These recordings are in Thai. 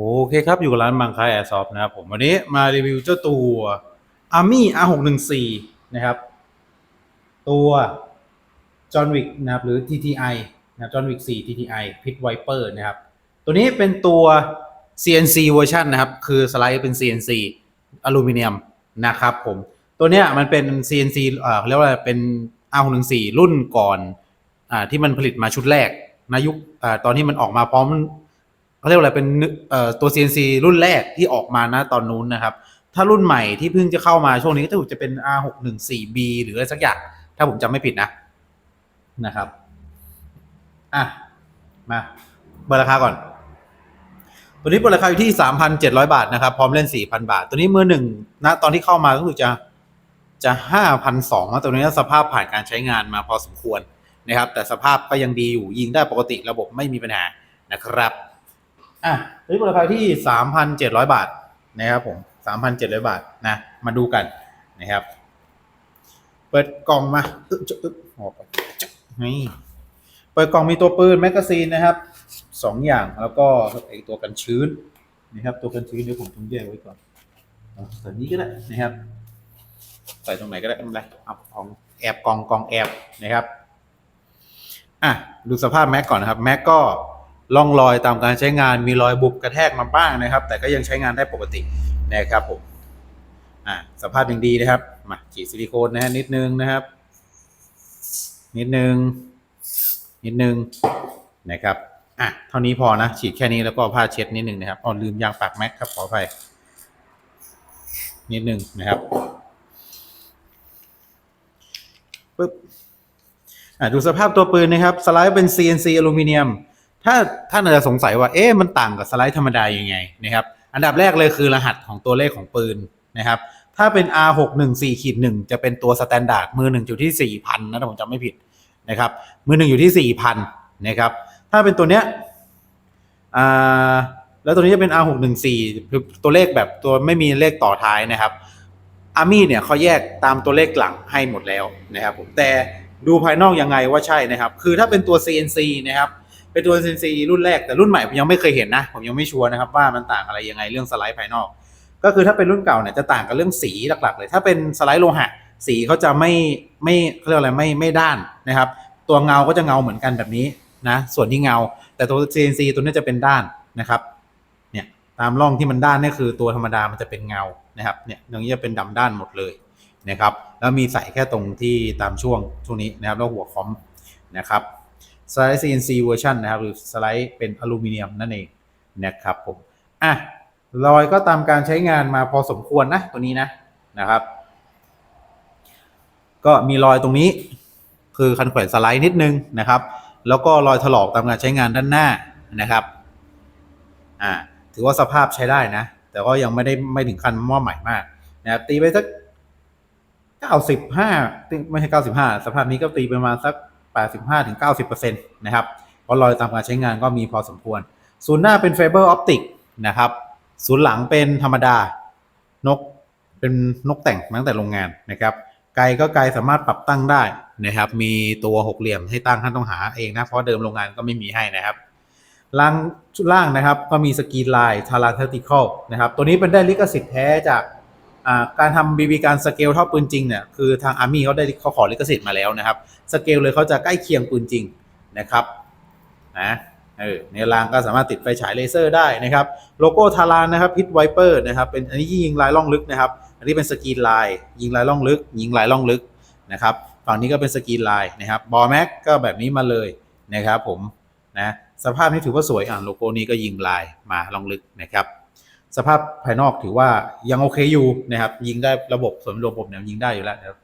โอเคครับ อยู่กับร้านบางคายแอร์ซอฟนะครับผมวันนี้มารีวิวเจ้าตัว Army R614 นะครับ ตัว John Wick นะครับหรือ TTI นะครับ John Wick 4 TTI Pit Viper นะครับ ตัวนี้เป็นตัว CNC เวอร์ชันนะครับ คือสไลด์เป็น CNC อลูมิเนียมนะครับผม ตัวเนี้ยมันเป็น CNC เอ่อเขาเรียกว่าเป็น R614 รุ่นก่อนอ่าที่มันผลิตมาชุดแรกนยุคอ่าตอนที่มันออกมาพร้อม เขาเรียกว่าอะไรเป็นเอ่อตัว CNC รุ่นแรกที่ออกมานะตอนนู้นนะครับ ถ้ารุ่นใหม่ที่เพิ่งจะเข้ามาช่วงนี้ก็จะเป็น R614B หรืออะไรสักอย่าง ถ้าผมจำไม่ผิดนะนะครับอะมาเบอร์ราคาก่อน ตัวนี้เปิดราคาอยู่ที่3,700บาทนะครับ พร้อมเล่น4,000บาท ตัวนี้มือหนึ่งนะตอนที่เข้ามาก็คือจะจะ5,200นะตัวนี้สภาพผ่านการใช้งานมาพอสมควรนะครับ แต่สภาพก็ยังดีอยู่ยิงได้ปกติระบบไม่มีปัญหานะครับ อะตัวนี้เปิดราคาที่3,700บาทนะครับผม3,700บาทนะมาดูกันนะครับ เปิดกล่องมาอึ๊บอึ๊บออกไปจะนี่เปิดกล่องมีตัวปืนแมกกาซีนนะครับสองอย่างแล้วก็ไอตัวกันชื้นนะครับ ตัวกันชื้นเดี๋ยวผมต้องแยกไว้ก่อนเอใส่นี้ก็ได้นะครับ ใส่ตรงไหนก็ได้ไม่เป็นไรเอาของแอบกองกองแอบนะครับ อะดูสภาพแม็กก่อนนะครับ แม็กก็ ล่องรอยตามการใช้งานมีรอยบุบกระแทกมาบ้างนะครับ แต่ก็ยังใช้งานได้ปกตินะครับผมอะสภาพยังดีนะครับมาฉีดซิลิโคนนะฮะนิดนึงนะครับ นิดนึง นิดนึงนะครับอะเท่านี้พอนะฉีดแค่นี้แล้วก็ผ้าเช็ดนิดนึงนะครับอ๋อลืมยางปากแม็กครับขออภัยนิดนึงนะครับปึ๊บอะดูสภาพตัวปืนนะครับ สไลด์เป็น CNC อลูมิเนียม ถ้าท่านอาจจะสงสัยว่าเอ๊ะมันต่างกับสไลด์ธรรมดายังไงนะครับ อันดับแรกเลยคือรหัสของตัวเลขของปืนนะครับ ถ้าเป็น R614 ขีด1จะเป็นตัวสแตนดาร์ดมือหนึ่งอยู่ที่ 4,000นะถ้าผมจำไม่ผิดนะครับมือหนึ่งอยู่ที่ 4,000นะครับ ถ้าเป็นตัวเนี้ยอ่าแล้วตัวนี้จะเป็น R614 คือตัวเลขแบบตัวไม่มีเลขต่อท้ายนะครับอาร์มี่เนี่ยเขาแยกตามตัวเลขหลังให้หมดแล้วนะครับผมแต่ดูภายนอกยังไงว่าใช่นะครับ คือถ้าเป็นตัว CNC นะครับ เป็นตัว CNC รุ่นแรกแต่รุ่นใหม่ผมยังไม่เคยเห็นนะ ผมยังไม่ชัวร์นะครับว่ามันต่างอะไรยังไงเรื่องสไลด์ภายนอก ก็คือถ้าเป็นรุ่นเก่าเนี่ยจะต่างกับเรื่องสีหลักๆ เลย ถ้าเป็นสไลด์โลหะสีเขาจะไม่ไม่เขาเรียกอะไรไม่ไม่ด้านนะครับ ตัวเงาก็จะเงาเหมือนกันแบบนี้นะส่วนที่เงา แต่ตัว CNC ตัวนี้จะเป็นด้านนะครับเนี่ยตามร่องที่มันด้านนี่คือตัวธรรมดามันจะเป็นเงานะครับเนี่ยอย่างนี้จะเป็นดำด้านหมดเลยนะครับแล้วมีใส่แค่ตรงที่ตามช่วงช่วงนี้นะครับแล้วหัวคอมนะครับ สไลด์ CNC เวอร์ชันนะครับหรือสไลด์เป็นอลูมิเนียมนั่นเองนะครับผมอะรอยก็ตามการใช้งานมาพอสมควรนะตัวนี้นะนะครับ ก็มีรอยตรงนี้คือคันแขวนสไลด์นิดนึงนะครับ แล้วก็รอยถลอกตามการใช้งานด้านหน้านะครับอ่าถือว่าสภาพใช้ได้นะ แต่ก็ยังไม่ได้ไม่ถึงขั้นว่าใหม่มากนะครับตีไปสักเก้าสิบห้าไม่ใช่เก้าสิบห้าสภาพนี้ก็ตีไปประมาณสัก แปดสิบห้าถึงเก้าสิบเปอร์เซ็นะครับเพราะรอยตามการใช้งานก็มีพอสมควร ศูนย์หน้าเป็นไฟเบอร์ออปติกนะครับ ศูนย์หลังเป็นธรรมดานกเป็นนกแต่งตั้งแต่โรงงานนะครับ ไกลก็ไกลสามารถปรับตั้งได้นะครับ มีตัวหกเหลี่ยมให้ตั้งท่านต้องหาเองนะ เพราะเดิมโรงงานก็ไม่มีให้นะครับ ล่างชุดล่างนะครับก็มีสกรีนลายทาราเทอร์ติคอลนะครับ ตัวนี้เป็นได้ลิขสิทธิ์แท้จาก การทำบีบีการสเกลเท่าปืนจริงเนี่ยคือทางอาร์มี่เขาได้เขาขอลิขสิทธิ์มาแล้วนะครับสเกลเลยเขาจะใกล้เคียงปืนจริงนะครับนะเออในรางก็สามารถติดไฟฉายเลเซอร์ได้นะครับโลโก้ทารานนะครับพิทไวเปอร์นะครับเป็นอันนี้ยิงลายล่องลึกนะครับ อันนี้เป็นสกรีนลาย ยิงลายล่องลึก ยิงลายล่องลึกนะครับฝั่งนี้ก็เป็นสกรีนลายนะครับบอแม็กก็แบบนี้มาเลยนะครับผมนะสภาพนี้ถือว่าสวยอะโลโก้นี้ก็ยิงลายมาล่องลึกนะครับ สภาพภายนอกถือว่ายังโอเคอยู่นะครับ ยิงได้ระบบส่วนระบบเนี่ยยิงได้อยู่แล้วนะครับ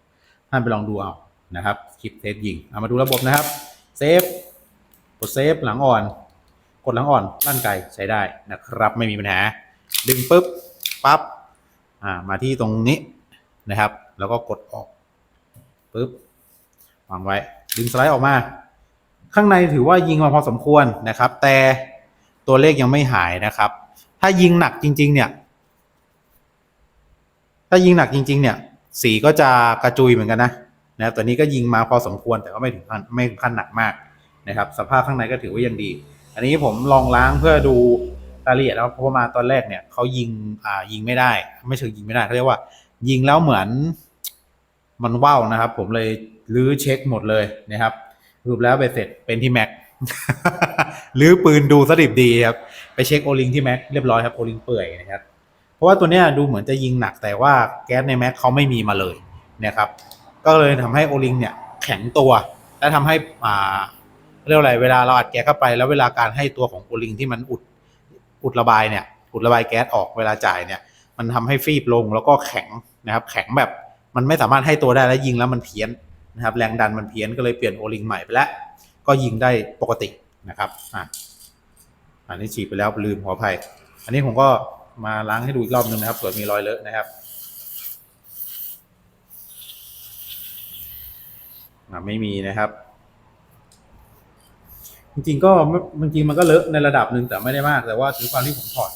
ท่านไปลองดูเอานะครับคลิปเทสยิงเอามาดูระบบนะครับเซฟกดเซฟหลังอ่อน กดหลังอ่อนลั่นไกใช้ได้นะครับ ไม่มีปัญหา ดึงปุ๊บปั๊บอ่ามาที่ตรงนี้นะครับ แล้วก็กดออกปุ๊บวางไว้ ดึงสไลด์ออกมา ข้างในถือว่ายิงมาพอสมควรนะครับ แต่ตัวเลขยังไม่หายนะครับ ถ้ายิงหนักจริง ๆ เนี่ย ถ้ายิงหนักจริง ๆ เนี่ย สีก็จะกระจุยเหมือนกันนะนะครับตัวนี้ก็ยิงมาพอสมควรแต่ก็ไม่ถึงขั้นไม่ถึงขั้นหนักมากนะครับ สภาพข้างในก็ถือว่ายังดี อันนี้ผมลองล้างเพื่อดูรายละเอียดแล้วเพราะมาตอนแรกเนี่ยเขายิงอ่ายิงไม่ได้ ไม่เชิงยิงไม่ได้เขาเรียกว่า ยิงแล้วเหมือนมันว่าวนะครับ ผมเลยรื้อเช็คหมดเลยนะครับรุปแล้วไปเสร็จเป็นที่แม็กรื้อปืนดูสดิบดีครับ ไปเช็คโอลิงที่แม็กเรียบร้อยครับโอลิงเปื่อยนะครับเพราะว่าตัวเนี้ยดูเหมือนจะยิงหนักแต่ว่าแก๊สในแม็กเขาไม่มีมาเลยนะครับก็เลยทำให้โอลิงเนี่ยแข็งตัว และทำให้อ่าเรียกว่าอะไรเวลาเราอัดแก๊สเข้าไป แล้วเวลาการให้ตัวของโอลิงที่มันอุดอุดระบายเนี่ยอุดระบายแก๊สออกเวลาจ่ายเนี่ยมันทำให้ฟีบลงแล้วก็แข็งนะครับแข็งแบบมันไม่สามารถให้ตัวได้แล้วยิงแล้วมันเพี้ยนนะครับแรงดันมันเพี้ยนก็เลยเปลี่ยนโอลิงใหม่ไปแล้วก็ยิงได้ปกตินะครับอะ อันนี้ฉีดไปแล้วลืมขออภัย อันนี้ผมก็มาล้างให้ดูอีกรอบนึงนะครับเผื่อมีรอยเลอะนะครับไม่มีนะครับ จริงๆก็ไม่จริงมันก็เลอะในระดับหนึ่งแต่ไม่ได้มาก แต่ว่าถึงความที่ผมถอด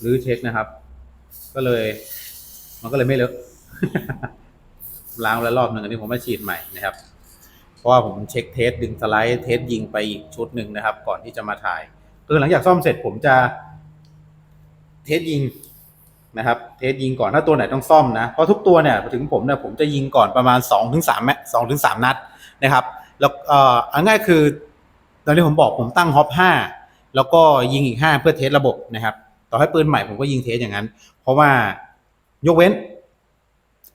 หรือเช็คนะครับ ก็เลย มันก็เลยไม่เลอะล้างแล้วรอบหนึ่งอันนี้ผมมาฉีดใหม่นะครับ เพราะว่าผมเช็คเทสดึงสไลด์เทสยิงไปอีกชุดหนึ่งนะครับ ก่อนที่จะมาถ่าย คือหลังจากซ่อมเสร็จผมจะ เทสยิงนะครับ เทสยิงก่อนถ้าตัวไหนต้องซ่อมนะ เพราะทุกตัวเนี่ยถึงผมเนี่ยผมจะยิงก่อนประมาณ2-3ถึง3แมสองถึงสามนัดนะครับ แล้วเอ่อเอาง่ายคือ ตอนที่ผมบอกผมตั้งฮอป5แล้วก็ยิงอีก5เพื่อเทสระบบนะครับ ต่อให้ปืนใหม่ผมก็ยิงเทสอย่างนั้น เพราะว่ายกเว้น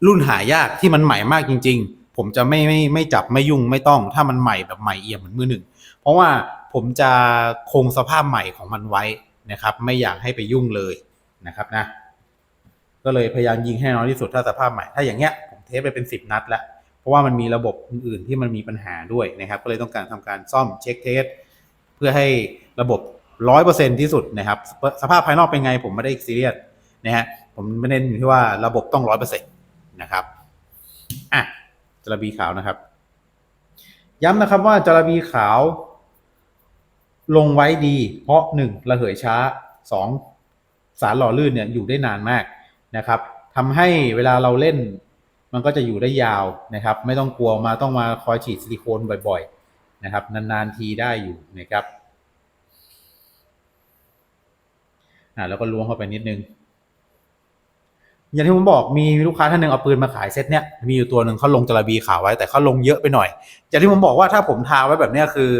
รุ่นหายากที่มันใหม่มากจริง ๆ ผมจะไม่ไม่ไม่จับไม่ยุ่งไม่ต้อง ถ้ามันใหม่แบบใหม่เอี่ยมเหมือนมือหนึ่ง เพราะว่า ผมจะคงสภาพใหม่ของมันไว้นะครับ ไม่อยากให้ไปยุ่งเลยนะครับนะ ก็เลยพยายามยิงให้น้อยที่สุดถ้าสภาพใหม่ ถ้าอย่างเงี้ยผมเทสไปเป็นสิบนัดแล้วเพราะว่ามันมีระบบอื่นๆที่มันมีปัญหาด้วยนะครับ ก็เลยต้องการทำการซ่อมเช็คเทสเพื่อให้ระบบร้อยเปอร์เซ็นที่สุดนะครับ สภาพภายนอกเป็นไงผมไม่ได้ซีเรียสนะฮะผมไม่เน้นอยู่ที่ว่าระบบต้องร้อยเปอร์เซ็นต์นะครับอะจระบีขาวนะครับ ย้ำนะครับว่าจระบีขาว ลงไว้ดี เพราะหนึ่งระเหยช้าสองสารหล่อลื่นเนี่ยอยู่ได้นานมากนะครับทำให้เวลาเราเล่นมันก็จะอยู่ได้ยาวนะครับ ไม่ต้องกลัวมาต้องมาคอยฉีดซิลิโคนบ่อยๆนะครับ นานๆทีได้อยู่นะครับอ่าแล้วก็ล้วงเข้าไปนิดนึง อย่างที่ผมบอกมีลูกค้าท่านหนึ่งเอาปืนมาขายเซตเนี้ยมีอยู่ตัวหนึ่งเขาลงจระบีขาวไว้แต่เขาลงเยอะไปหน่อย อย่างที่ผมบอกว่าถ้าผมทาไว้แบบเนี้ยคือ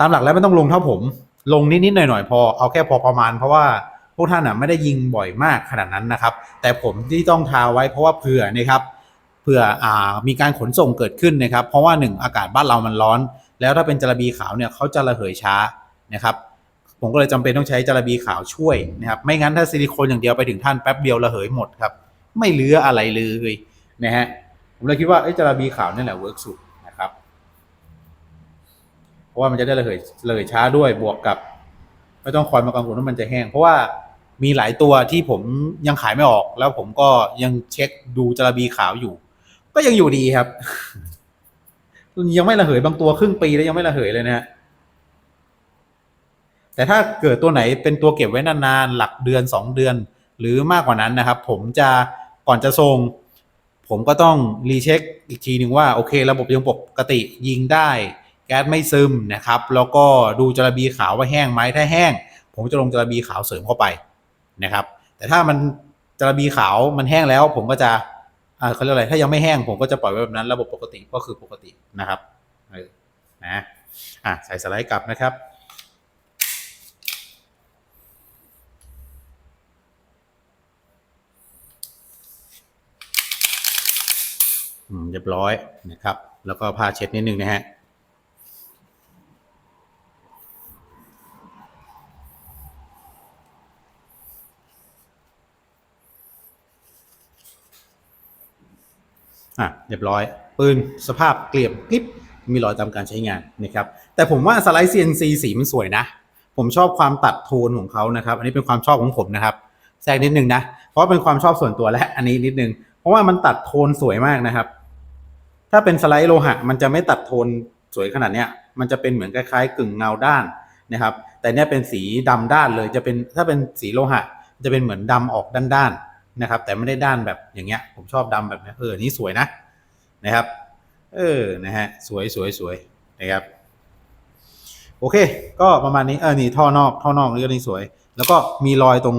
ตามหลักแล้วไม่ต้องลงเท่าผม ลงนิดๆหน่อยๆพอเอาแค่พอประมาณ เพราะว่าพวกท่านอะไม่ได้ยิงบ่อยมากขนาดนั้นนะครับ แต่ผมที่ต้องทาไว้เพราะว่าเผื่อนะครับเผื่ออ่ามีการขนส่งเกิดขึ้นนะครับ เพราะว่าหนึ่งอากาศบ้านเรามันร้อน แล้วถ้าเป็นจระบีขาวเนี่ยเขาจะระเหยช้านะครับผมก็เลยจำเป็นต้องใช้จระบีขาวช่วยนะครับไม่งั้นถ้าซิลิโคนอย่างเดียวไปถึงท่านแป๊บเดียวระเหยหมดครับไม่เหลืออะไรเลยนะฮะผมเลยคิดว่าไอ้จระบีขาวนี่แหละเวิร์กสุดะครับเพราะว่ามันจะได้ระเหยระเหยช้าด้วยบวกกับ ไม่ต้องคอยมากังวลว่ามันจะแห้ง เพราะว่ามีหลายตัวที่ผมยังขายไม่ออก แล้วผมก็ยังเช็คดูจระบีขาวอยู่ ก็ยังอยู่ดีครับ ยังไม่ระเหยบางตัวครึ่งปีแล้วยังไม่ระเหยเลยนะฮะแต่ถ้าเกิดตัวไหนเป็นตัวเก็บไว้นานๆหลักเดือนสองเดือน หรือมากกว่านั้นนะครับ ผมจะก่อนจะส่งผมก็ต้องรีเช็คอีกทีหนึ่งว่าโอเค ระบบยังปกติยิงได้ แก๊สไม่ซึมนะครับแล้วก็ดูจระบีขาวว่าแห้งไหมถ้าแห้ง ผมจะลงจระบีขาวเสริมเข้าไปนะครับ แต่ถ้ามันจระบีขาวมันแห้งแล้ว ผมก็จะเขาเรียกอะไรถ้ายังไม่แห้งผมก็จะปล่อยไว้แบบนั้น ระบบปกติก็คือปกตินะครับนะอะใส่สไลด์กลับนะครับอืมเรียบร้อยนะครับ แล้วก็ผ้าเช็ดนิดนึงนะฮะ อะเรียบร้อยปืนสภาพเกลี่ยมกริบมีรอยตามการใช้งานนะครับ แต่ผมว่าสไลด์ CNC สีมันสวยนะ ผมชอบความตัดโทนของเขานะครับ อันนี้เป็นความชอบของผมนะครับแทรกนิดนึงนะ เพราะว่าเป็นความชอบส่วนตัวและอันนี้นิดนึง เพราะว่ามันตัดโทนสวยมากนะครับ ถ้าเป็นสไลด์โลหะ มันจะไม่ตัดโทนสวยขนาดเนี้ย มันจะเป็นเหมือนคล้ายๆ กึ่งเงาด้านนะครับ แต่เนี้ยเป็นสีดำด้านเลย จะเป็นถ้าเป็นสีโลหะ จะเป็นเหมือนดำออกด้านๆ นะครับ แต่ไม่ได้ด้านแบบอย่างเงี้ย ผมชอบดำแบบนี้เออนี่สวยนะนะครับ เออนะฮะสวยสวยสวยนะครับ โอเค ก็ประมาณนี้เออนี่ท่อนอกท่อนอกนี่ก็นี่สวย แล้วก็มีรอยตรง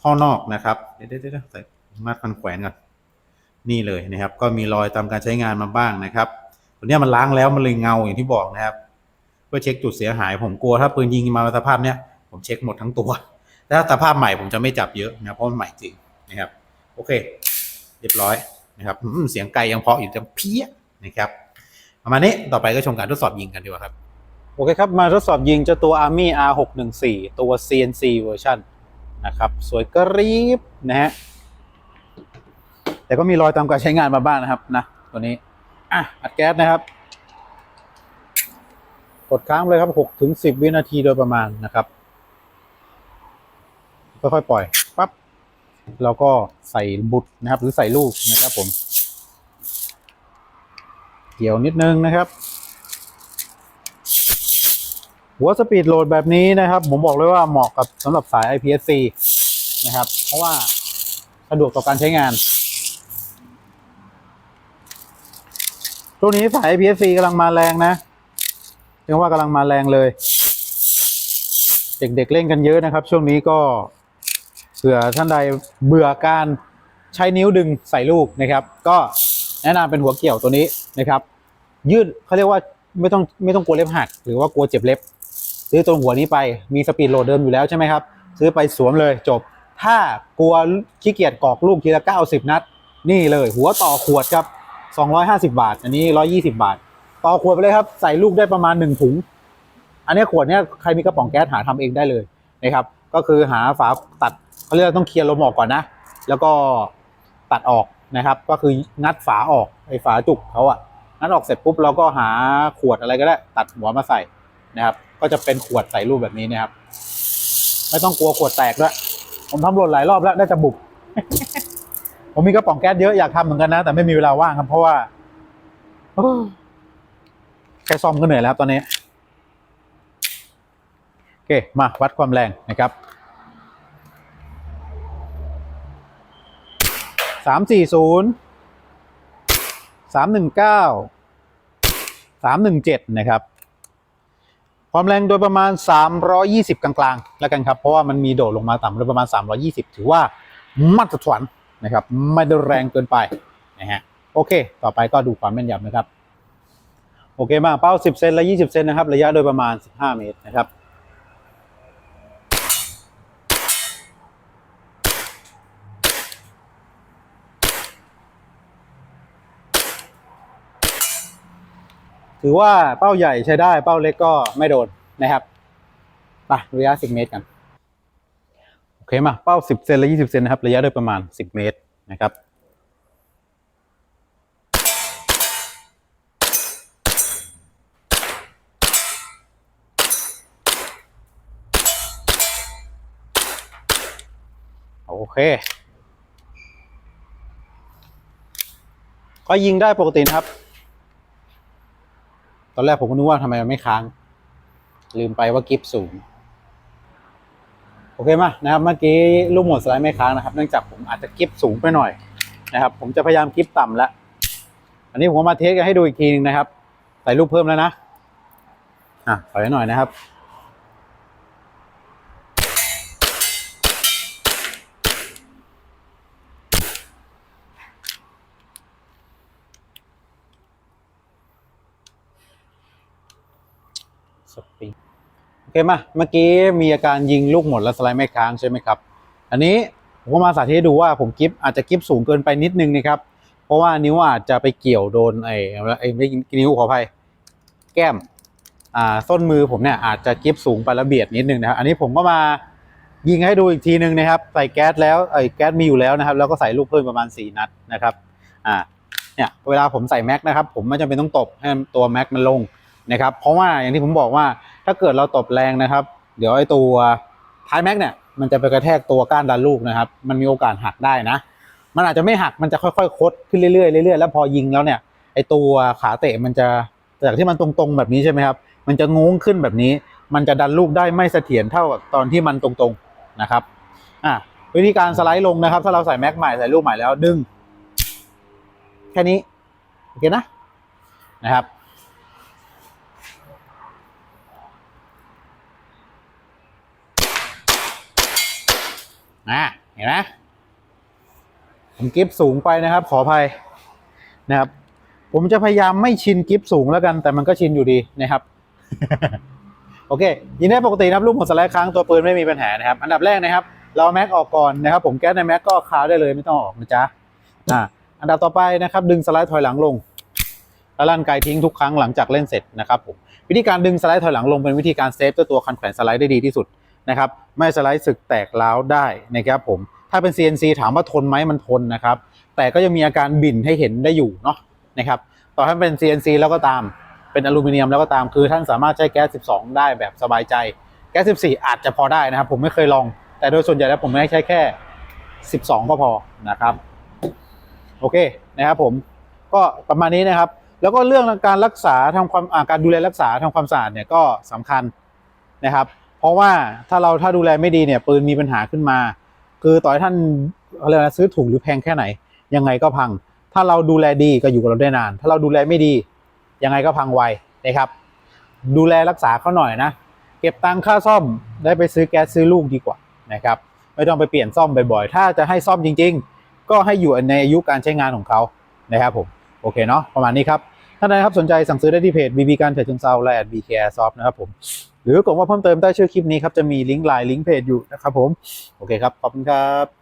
ท่อนอกนะครับเดี๋ยวเดี๋ยวเดี๋ยวใส่มาดพันแขวนก่อนนี่เลยนะครับ ก็มีรอยตามการใช้งานมาบ้างนะครับตัวนี้มันล้างแล้วมันเลยเงาอย่างที่บอกนะครับเพื่อเช็คจุดเสียหายผมกลัวถ้าปืนยิงมาสภาพเนี้ยผมเช็คหมดทั้งตัวแต่ถ้าสภาพใหม่ผมจะไม่จับเยอะนะเพราะมันใหม่จริง นะครับ โอเค เรียบร้อยนะครับเสียงไกลยังเพออยู่จังเพี้ยนะครับประมาณนี้ต่อไปก็ชมการทดสอบยิงกันดีกว่าครับ โอเคครับ มาทดสอบยิงเจ้าตัว Army R614 ตัว CNC version นะครับ สวยกรีบนะฮะแต่ก็มีรอยตามการใช้งานมาบ้างนะครับนะตัวนี้ อะ อัดแก๊สนะครับ กดค้างเลยครับ6ถึง10 วินาทีโดยประมาณนะครับ ค่อยๆปล่อย แล้วก็ใส่บุตรนะครับ หรือใส่ลูกนะครับผม เกี่ยวนิดนึงนะครับ หัวสปีดโหลดแบบนี้นะครับ ผมบอกเลยว่าเหมาะกับสำหรับสาย IPSC นะครับ เพราะว่าสะดวกต่อการใช้งานช่วงนี้สาย IPSC กำลังมาแรงนะเรียกว่ากำลังมาแรงเลย เด็กๆเล่นกันเยอะนะครับ ช่วงนี้ก็ เผื่อท่านใดเบื่อการใช้นิ้วดึงใส่ลูกนะครับ ก็แนะนำเป็นหัวเกี่ยวตัวนี้นะครับ ยืดเขาเรียกว่าไม่ต้องไม่ต้องกลัวเล็บหัก หรือว่ากลัวเจ็บเล็บซื้อตัวหัวนี้ไปมีสปีดโหลดเดิมอยู่แล้วใช่ไหมครับ ซื้อไปสวมเลยจบ ถ้ากลัวขี้เกียจกรอกลูกทีละ90 นัด นี่เลยหัวต่อขวดครับ 250 บาท อันนี้ 120 บาท ต่อขวดไปเลยครับ ใส่ลูกได้ประมาณ 1 ถุง อันนี้ขวดเนี้ยใครมีกระป๋องแก๊สหาทำเองได้เลยนะครับ ก็คือหาฝาตัด เขาเรียกว่าต้องเคลียร์ลมออกก่อนนะ แล้วก็ตัดออกนะครับ ก็คืองัดฝาออกไอ้ฝาจุกเขาอะงัดออกเสร็จปุ๊บเราก็หาขวดอะไรก็ได้ ตัดหัวมาใส่นะครับ ก็จะเป็นขวดใส่รูปแบบนี้นะครับ ไม่ต้องกลัวขวดแตกด้วยผมทำหล่นหลายรอบแล้วได้จะบุกผมมีกระป๋องแก๊สเยอะอยากทำเหมือนกันนะ แต่ไม่มีเวลาว่างครับเพราะว่าแค่ซ่อมก็เหนื่อยแล้วตอนนี้ โอเค มาวัดความแรงนะครับ สามสี่ศูนย์สามหนึ่งเก้าสามหนึ่งเจ็ดนะครับ ความแรงโดยประมาณ 320 กลางๆ แล้วกันครับ เพราะว่ามันมีโดดลงมาต่ำโดยประมาณ 320 ถือว่ามาตรฐานนะครับ ไม่ได้แรงเกินไปนะฮะโอเค ต่อไปก็ดูความแม่นยำนะครับ โอเคมาเป้า 10 เซนและ 20 เซนนะครับ ระยะโดยประมาณ 15 เมตรนะครับ ถือว่าเป้าใหญ่ใช้ได้เป้าเล็กก็ไม่โดนนะครับไประยะ 10 เมตรกัน โอเคมาเป้า 10 เซนและ 20 เซนนะครับ ระยะโดยประมาณ 10 เมตรนะครับโอเค ก็ยิงได้ปกตินะครับ อนแรกผมก็นึกว่าทำไมมันไม่ค้าง ลืมไปว่ากิฟสูง โอเคมานะครับ เมื่อกี้ลูกหมดสไลด์ไม่ค้างนะครับ เนื่องจากผมอาจจะกิฟสูงไปหน่อยนะครับ ผมจะพยายามกิฟต่ำแล้วอันนี้ผมมาเทสกันให้ดูอีกทีนึงนะครับ ใส่ลูกเพิ่มแล้วนะ อะใส่หน่อยนะครับ สปริงโอเคมาเมื่อกี้มีอาการยิงลูกหมดแล้วสไลด์ไม่ค้างใช่ไหมครับ อันนี้ผมก็มาสาธิตให้ดูว่าผมกิฟอาจจะกิฟสูงเกินไปนิดนึงนะครับ เพราะว่านิ้วอาจจะไปเกี่ยวโดนไอ้ไอ้ไม่นิ้วขออภัยแก้มอ่าส้นมือผมเนี่ยอาจจะกิฟสูงไประเบียดนิดนึงนะครับ อันนี้ผมก็มายิงให้ดูอีกทีนึงนะครับ ใส่แก๊สแล้วไอ้แก๊สมีอยู่แล้วนะครับ แล้วก็ใส่ลูกเพิ่มประมาณ 4 นัดนะครับอ่าเนี่ยเวลาผมใส่แม็กนะครับผมไม่จำเป็นต้องตบให้ตัวแม็กมันลงนะครับ เพราะว่าอย่างที่ผมบอกว่า ถ้าเกิดเราตบแรงนะครับ เดี๋ยวไอ้ตัวท้ายแม็กเนี่ยมันจะไปกระแทกตัวก้านดันลูกนะครับ มันมีโอกาสหักได้นะ มันอาจจะไม่หักมันจะค่อยๆ คดขึ้นเรื่อยๆเรื่อยๆแล้วพอยิงแล้วเนี่ยไอ้ตัวขาเตะมันจะจากที่มันตรงๆแบบนี้ใช่ไหมครับ มันจะงงขึ้นแบบนี้ มันจะดันลูกได้ไม่เสถียรเท่ากับตอนที่มันตรงๆนะครับอะวิธีการสไลด์ลงนะครับ ถ้าเราใส่แม็กใหม่ใส่ลูกใหม่แล้วดึง แค่นี้ โอเคนะนะครับ อะเห็นไหมผมกิฟสูงไปนะครับ ขออภัยนะครับ ผมจะพยายามไม่ชินกิฟสูงแล้วกัน แต่มันก็ชินอยู่ดีนะครับ โอเค ยินได้ปกตินะครับลูกหมดสไลด์ค้างตัวปืนไม่มีปัญหานะครับ อันดับแรกนะครับ เราแม็กออกก่อนนะครับ ผมแก๊สในแม็กก็คาได้เลยไม่ต้องออกนะจ๊ะอ่าอันดับต่อไปนะครับ ดึงสไลด์ถอยหลังลงแล้วลั่นไกทิ้งทุกครั้งหลังจากเล่นเสร็จนะครับผมวิธีการดึงสไลด์ถอยหลังลงเป็นวิธีการเซฟเจ้าตัวคันแขวนสไลด์ได้ดีที่สุด นะครับไม่สไลด์สึกแตกร้าวได้นะครับผมถ้าเป็น CNC ถามว่าทนไหมมันทนนะครับ แต่ก็ยังมีอาการบิ่นให้เห็นได้อยู่เนาะนะครับต่อให้เป็น CNC แล้วก็ตามเป็นอลูมิเนียมแล้วก็ตามคือท่านสามารถใช้แก๊ส 12 ได้แบบสบายใจแก๊ส 14 อาจจะพอได้นะครับ ผมไม่เคยลอง แต่โดยส่วนใหญ่แล้วผมไม่ใช้แค่ 12 ก็พอนะครับโอเคนะครับผมก็ประมาณนี้นะครับ แล้วก็เรื่องการรักษาทำความการดูแลรักษาทำความสะอาดเนี่ยก็สำคัญนะครับ เพราะว่าถ้าเราถ้าดูแลไม่ดีเนี่ยปืนมีปัญหาขึ้นมา คือต่อให้ท่านอะไรนะซื้อถูกหรือแพงแค่ไหน ยังไงก็พัง ถ้าเราดูแลดีก็อยู่กับเราได้นาน ถ้าเราดูแลไม่ดี ยังไงก็พังไวนะครับ ดูแลรักษาเขาหน่อยนะ เก็บตังค่าซ่อมได้ไปซื้อแก๊สซื้อลูกดีกว่านะครับไม่ต้องไปเปลี่ยนซ่อมบ่อยๆ ถ้าจะให้ซ่อมจริง ๆ ก็ให้อยู่ในอายุการใช้งานของเขานะครับผมโอเคเนาะประมาณนี้ครับท่านใดครับสนใจสั่งซื้อได้ที่เพจ BB การเถิดชิงเซาและ BK Airsoft นะครับผม หรือกดว่าเพิ่มเติมใต้ชื่อคลิปนี้ครับจะมีลิงก์ไลน์ลิงก์เพจอยู่นะครับผมโอเคครับขอบคุณครับ